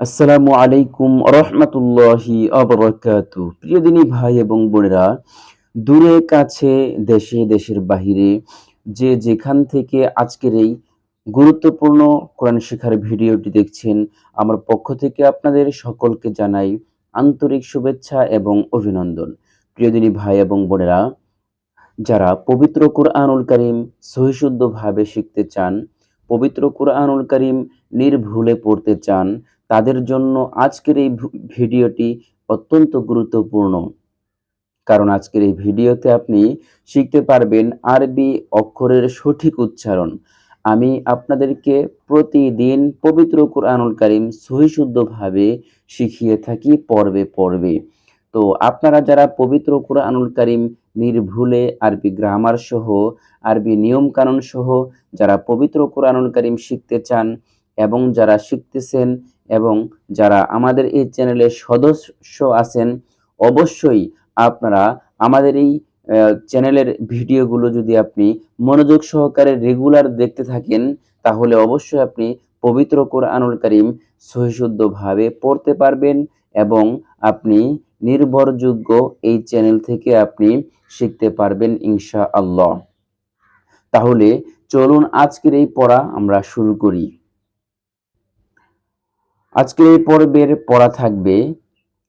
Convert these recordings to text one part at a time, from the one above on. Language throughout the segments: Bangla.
আসসালামু আলাইকুম রহমতুল্লাহি আবরাকাতু প্রিয় দিনী ভাই এবং বোনেরা, দূরে, কাছে, দেশে, দেশের বাহিরে, যে যেখান থেকে আজকের এই গুরুত্বপূর্ণ কোরআন শেখার ভিডিওটি দেখছেন, আমার পক্ষ থেকে আপনাদের সকলকে জানাই আন্তরিক শুভেচ্ছা এবং অভিনন্দন। প্রিয় দিনী ভাই এবং বোনেরা, যারা পবিত্র কোরআনুল করিম সহিশুদ্ধভাবে শিখতে চান, পবিত্র কোরআনুল করিম নির্ভুলে পড়তে চান তাদের জন্য আজকের এই ভিডিওটি অত্যন্ত গুরুত্বপূর্ণ। কারণ আজকের এই ভিডিওতে আপনি শিখতে পারবেন আরবি অক্ষরের সঠিক উচ্চারণ। আমি আপনাদেরকে প্রতিদিন পবিত্র কোরআনুল করিম সহিশুদ্ধভাবে শিখিয়ে থাকি পর্বে পর্বে। তো আপনারা যারা পবিত্র কোরআনুল করিম নির্ভুলে আরবি গ্রামার সহ, আরবি নিয়ম কানুন সহ, যারা পবিত্র কোরআনুল করিম শিখতে চান এবং যারা শিখতেছেন এবং যারা আমাদের এই চ্যানেলের সদস্য আছেন, অবশ্যই আপনারা আমাদের এই চ্যানেলের ভিডিওগুলো যদি আপনি মনোযোগ সহকারে রেগুলার দেখতে থাকেন, তাহলে অবশ্যই আপনি পবিত্র কোরআনুল করিম সহিশুদ্ধভাবে পড়তে পারবেন এবং আপনি নির্ভরযোগ্য এই চ্যানেল থেকে আপনি শিখতে পারবেন ইনশা আল্লাহ তাহলে চলুন আজকের এই পড়া আমরা শুরু করি। আজকের এই পর্বের পড়া থাকবে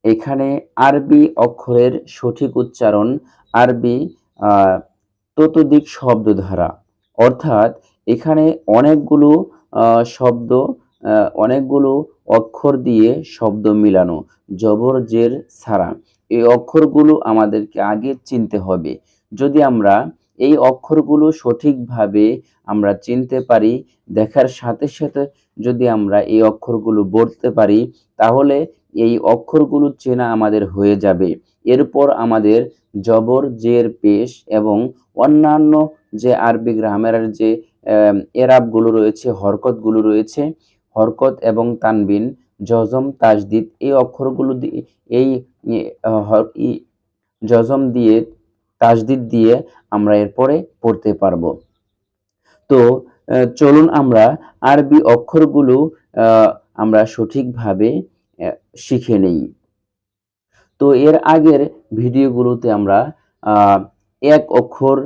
এখানে আরবি অক্ষরের সঠিক উচ্চারণ আরবি আহ, ততোধিক শব্দ ধারা অর্থাৎ এখানে অনেকগুলো শব্দ অনেকগুলো অক্ষর দিয়ে শব্দ মিলানো জবর জের ছাড়া এই অক্ষরগুলো আমাদেরকে আগে চিনতে হবে। যদি আমরা এই অক্ষরগুলো সঠিকভাবে আমরা চিনতে পারি, দেখার সাথে সাথে যদি আমরা এই অক্ষরগুলো বলতে পারি, তাহলে এই অক্ষরগুলো চেনা আমাদের হয়ে যাবে। এরপর আমাদের জবর, জের, পেশ এবং অন্যান্য যে আরবি গ্রামারের যে এরাবগুলো রয়েছে, হরকতগুলো রয়েছে, হরকত এবং তানবিন, জজম, তাজদিদ, এই অক্ষরগুলো দিয়ে এই জজম দিয়ে তাজদিদ দিয়ে আমরা এরপরে পড়তে পারব। তো চলুন আমরা আরবি অক্ষরগুলো আমরা সঠিকভাবে শিখে নেই। তো, এর আগের ভিডিওগুলোতে আমরা এক অক্ষর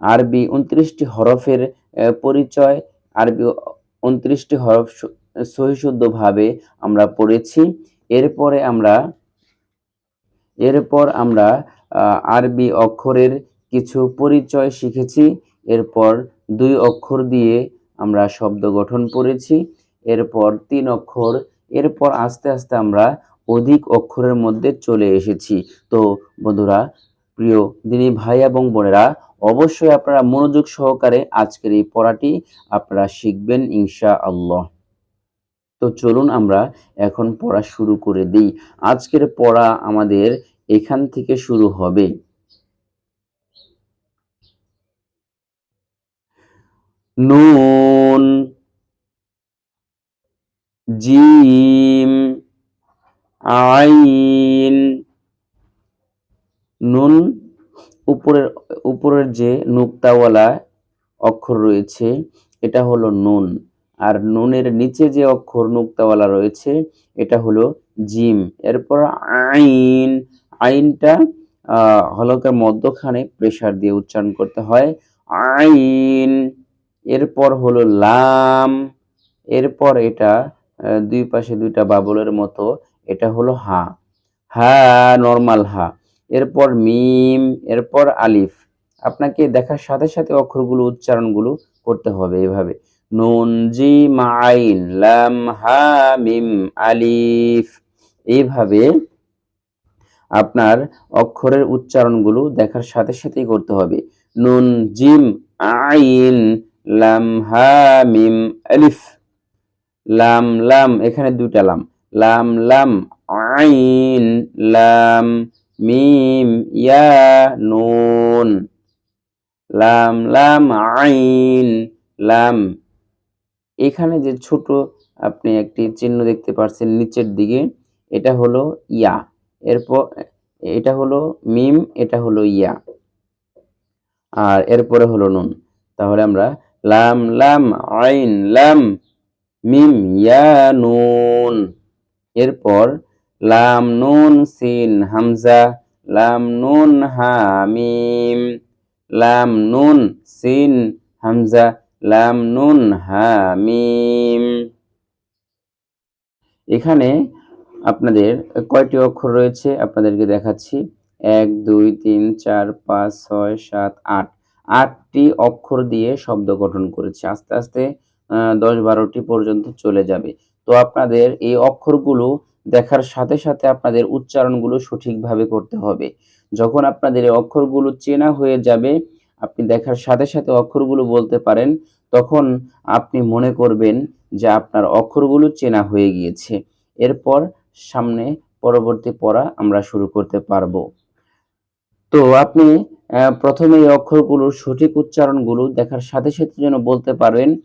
আরবি উনত্রিশটি হরফের পরিচয়, আরবি উনত্রিশটি হরফ সহিশুদ্ধভাবে আমরা পড়েছি। এরপরে আমরা, এরপর আমরা আরবি অক্ষরের কিছু পরিচয় শিখেছি। এরপর দুই অক্ষর দিয়ে আমরা শব্দ গঠন পড়েছি এরপর তিন অক্ষর। এরপর আস্তে আস্তে আমরা অধিক অক্ষরের মধ্যে চলে এসেছি। তো বন্ধুরা, প্রিয় দিনী ভাই এবং বোনেরা, অবশ্যই আপনারা মনোযোগ সহকারে আজকের এই পড়াটি আপনারা শিখবেন ইনশা আল্লাহ তো চলুন আমরা এখন পড়া শুরু করে দিই। আজকের পড়া আমাদের এখান থেকে শুরু হবে। নুন, জিম, আইন। নুন, উপরের উপরের যে নুক্তাওয়ালা অক্ষর রয়েছে, এটা হলো নুন। আর নুনের নিচে যে অক্ষর নুক্তাওয়ালা রয়েছে, এটা হলো জিম। এরপর আইন আইনটা হলকের মধ্যখানে প্রেসার দিয়ে উচ্চারণ করতে হয়। আইন, এরপর হলো লাম, এরপর এটা দুই পাশে দুইটা বাবলের মতো, এটা হলো হা। হা নর্মাল হা। এরপর মিম, এরপর আলিফ। আপনাকে দেখার সাথে সাথে অক্ষরগুলো, উচ্চারণগুলো করতে হবে এভাবে। নুন, জিম, আইন, লাম, হা, মিম, আলিফ। এইভাবে আপনার অক্ষরের উচ্চারণগুলো দেখার সাথে সাথেই করতে হবে। নুন, জিম, আইন, লাম, হা, মিম, আলিফ। লাম লাম, এখানে দুইটা লাম। লাম লাম, আইন, লাম, মিম, ইয়া, নুন। লাম লাম, আইন, লাম। এখানে যে ছোট আপনি একটি চিহ্ন দেখতে পাচ্ছেন নিচের দিকে, এটা হলো ইয়া। এরপর এটা হলো মিম, এটা হলো ইয়া। আর এরপরে হলো নুন। তাহলে আমরা লাম লাম, আইন, লাম, মিম, ইয়া, নুন। এরপর লাম, নুন, সিন, হামজা, লাম, নুন, হা, মিম, লাম, নুন, সিন, হামজা, লাম, নুন, হা, মিম। এখানে আপনাদের কয়টি অক্ষর রয়েছে? আপনাদেরকে দেখাচ্ছি। এক, দুই, তিন, চার, পাঁচ, ছয়, সাত, আট। আটটি অক্ষর দিয়ে শব্দ গঠন করেছে। আস্তে আস্তে দশ বারোটি পর্যন্ত চলে যাবে। তো আপনাদের এই অক্ষরগুলো দেখার সাথে সাথে আপনাদের উচ্চারণগুলো সঠিকভাবে করতে হবে। যখন আপনাদের এই অক্ষরগুলো চেনা হয়ে যাবে, আপনি দেখার সাথে সাথে অক্ষরগুলো বলতে পারেন, তখন আপনি মনে করবেন যে আপনার অক্ষরগুলো চেনা হয়ে গিয়েছে। এরপর সামনে পরবর্তী পড়া আমরা শুরু করতে পারব। তো আপনি প্রথমে এই অক্ষরগুলোর সঠিক উচ্চারণগুলো দেখার সাথে সাথে যেন বলতে পারেন,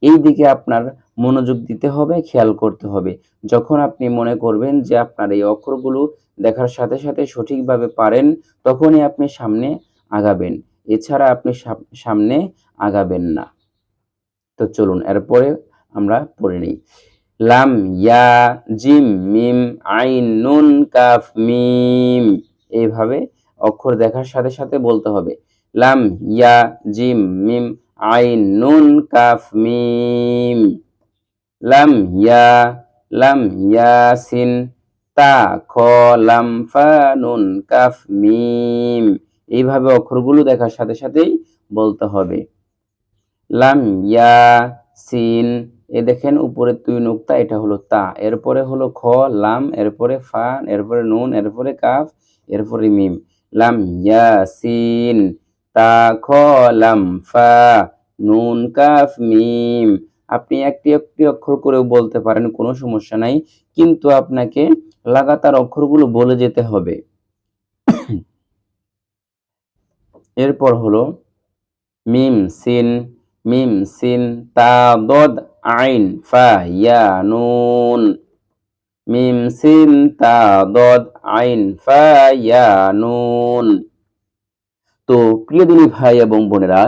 এই দিকে আপনার মনোযোগ দিতে হবে, খেয়াল করতে হবে। যখন আপনি মনে করবেন যে আপনার এই অক্ষরগুলো দেখার সাথে সাথে সঠিকভাবে পারেন, তখনই আপনি সামনে আগাবেন। এছাড়া আপনি সাম- সামনে আগাবেন না। তো চলুন, এরপরে আমরা পড়ে নিই। লাম, ইয়া, জিম, মিম, আইন, নুন, কাফ, মিম। এইভাবে অক্ষর দেখার সাথে সাথে বলতে হবে। লাম, ইয়া, জিম, মিম, আইন, নুন, কাফ, মিম। লাম, ইয়া, লাম, ইয়াসিন, তা, খ, লাম, ফা, নুন, কাফ, মিম। এইভাবে অক্ষরগুলো দেখার সাথে সাথেই বলতে হবে। লাম, ইয়া, সিন এ দেখেন উপরে তুই নুক্তা, এটা হলো তা। এরপরে হলো খ, লাম, এরপরে ফা এরপরে নুন, এরপরে কাফ, এরপরে মিম। লাম ইয়া সিন তা, খ, লাম, ফা, নুন, কাফ, মিম। আপনি একটি একটি অক্ষর করেও বলতে পারেন, কোনো সমস্যা নাই। কিন্তু আপনাকে লাগাতার অক্ষরগুলো বলে যেতে হবে। এরপর হলো মিম, সিন মিম, সিন, তা, দদ আইন ফা ইয়া নুন মিম সিন তা দদ, আইন ফা ইয়া তো প্রিয় দিনী ভাই এবং বোনেরা,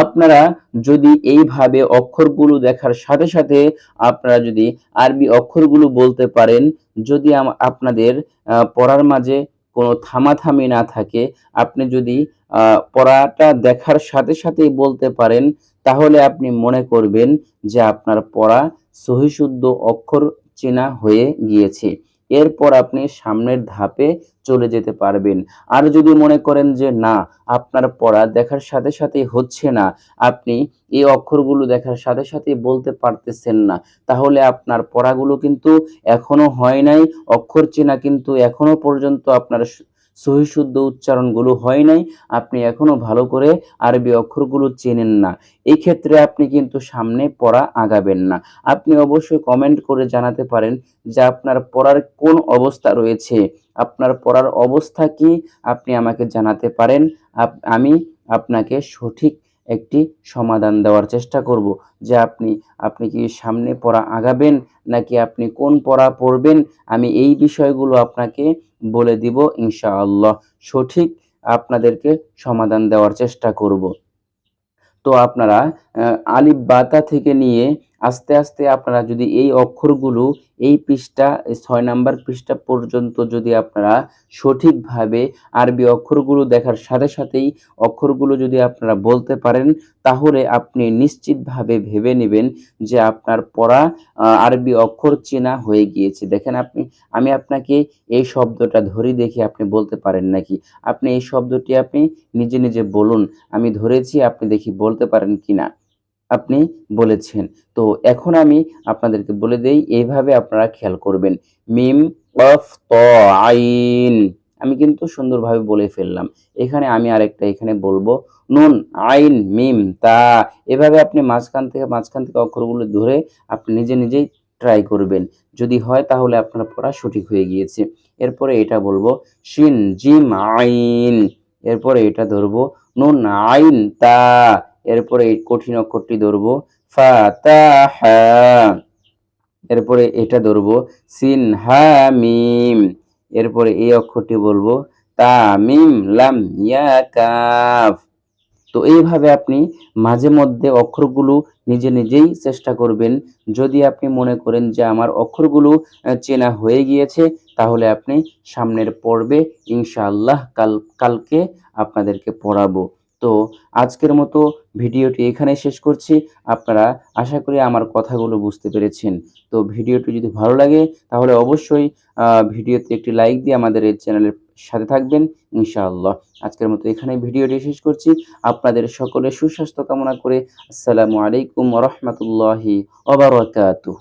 আপনারা যদি এইভাবে অক্ষরগুলো দেখার সাথে সাথে আপনারা যদি আরবি অক্ষরগুলো বলতে পারেন, যদি আপনাদের পড়ার মাঝে কোনো থামাথামি না থাকে, আপনি যদি পড়াটা দেখার সাথে সাথেই বলতে পারেন, তাহলে আপনি মনে করবেন যে আপনার পড়া সহিশুদ্ধ অক্ষর চেনা হয়ে গিয়েছে। এরপর আপনি সামনের ধাপে চলে যেতে পারবেন। আর যদি মনে করেন যে, না, আপনার পড়া দেখার সাথে সাথে হচ্ছে না, আপনি এই অক্ষরগুলো দেখার সাথে সাথে বলতে পারতেছেন না, তাহলে আপনার পড়াগুলো কিন্তু এখনও হয় নাই, অক্ষর চেনা কিন্তু এখনও পর্যন্ত আপনার সহিশুদ্ধ উচ্চারণগুলো হয় নাই। আপনি এখনও ভালো করে আরবি অক্ষরগুলো চেনেন না। এই ক্ষেত্রে আপনি কিন্তু সামনে পড়া আগাবেন না। আপনি অবশ্যই কমেন্ট করে জানাতে পারেন যে আপনার পড়ার কোন অবস্থা রয়েছে। আপনার পড়ার অবস্থা কি? আপনি আমাকে জানাতে পারেন। আমি আপনাকে সঠিক একটি সমাধান দেওয়ার চেষ্টা করব। যে আপনি আপনি কি সামনে পড়া আগাবেন নাকি আপনি কোন পড়া পড়বেন? আমি এই বিষয়গুলো আপনাকে বলে দিব ইনশাআল্লাহ। সঠিক আপনাদেরকে সমাধান দেওয়ার চেষ্টা করব। তো আপনারা আলিফ বাতা থেকে নিয়ে আস্তে আস্তে আপনারা যদি এই অক্ষরগুলো এই পৃষ্ঠা, ছয় নাম্বার পৃষ্ঠা পর্যন্ত যদি আপনারা সঠিকভাবে আরবি অক্ষরগুলো দেখার সাথে সাথেই অক্ষরগুলো যদি আপনারা বলতে পারেন, তাহলে আপনি নিশ্চিতভাবে ভেবে নেবেন যে আপনার পড়া আরবি অক্ষর চেনা হয়ে গিয়েছে। দেখেন আপনি, আমি আপনাকে এই শব্দটা ধরি দেখে, আপনি বলতে পারেন নাকি? আপনি এই শব্দটি আপনি নিজে নিজে বলুন। আমি ধরেছি, আপনি দেখি বলতে পারেন কিনা। আপনি বলেছেন। তো এখন আমি আপনাদেরকে বলে দেই এইভাবে আপনারা খেয়াল করবেন। মিম অফ ত আইন। আমি কিন্তু সুন্দরভাবে বলে ফেললাম। এখানে আমি আরেকটা এখানে বলব। নুন, আইন, মিম, তা। এভাবে আপনি মাঝখান থেকে মাঝখান থেকে অক্ষরগুলো ধরে আপনি নিজে নিজেই ট্রাই করবেন। যদি হয় তাহলে আপনার পড়া সঠিক হয়ে গিয়েছে। এরপরে এটা বলব, শিন, জিম, আইন। এরপরে এটা ধরবো, নুন, আইন, তা। এরপরে এই কঠিন অক্ষরটি ধরবো। এরপরে এটা ধরবো। সিন, হা, মিম। এরপরে এই অক্ষরটি বলব। তা, মিম, লাম, ইয়া, কাফ। তো এইভাবে আপনি মাঝে মধ্যে অক্ষরগুলো নিজে নিজেই চেষ্টা করবেন। যদি আপনি মনে করেন যে আমার অক্ষরগুলো চেনা হয়ে গিয়েছে, তাহলে আপনি সামনের পর্বে ইনশাআল্লাহ কাল, কালকে আপনাদেরকে পড়াবো। তো আজকের মতো ভিডিওটি এখানে শেষ করছি। আপনারা আশা করি আমার কথাগুলো বুঝতে পেরেছেন। তো ভিডিওটি যদি ভালো লাগে, তাহলে অবশ্যই ভিডিওতে একটি লাইক দিয়ে আমাদের এই চ্যানেলের সাথে থাকবেন, ইনশাআল্লাহ। আজকের মতো এখানে ভিডিওটি শেষ করছি। আপনাদের সকলের সুস্বাস্থ্য কামনা করে আসসালামু আলাইকুম রহমতুল্লাহি ওবারাকাতুহ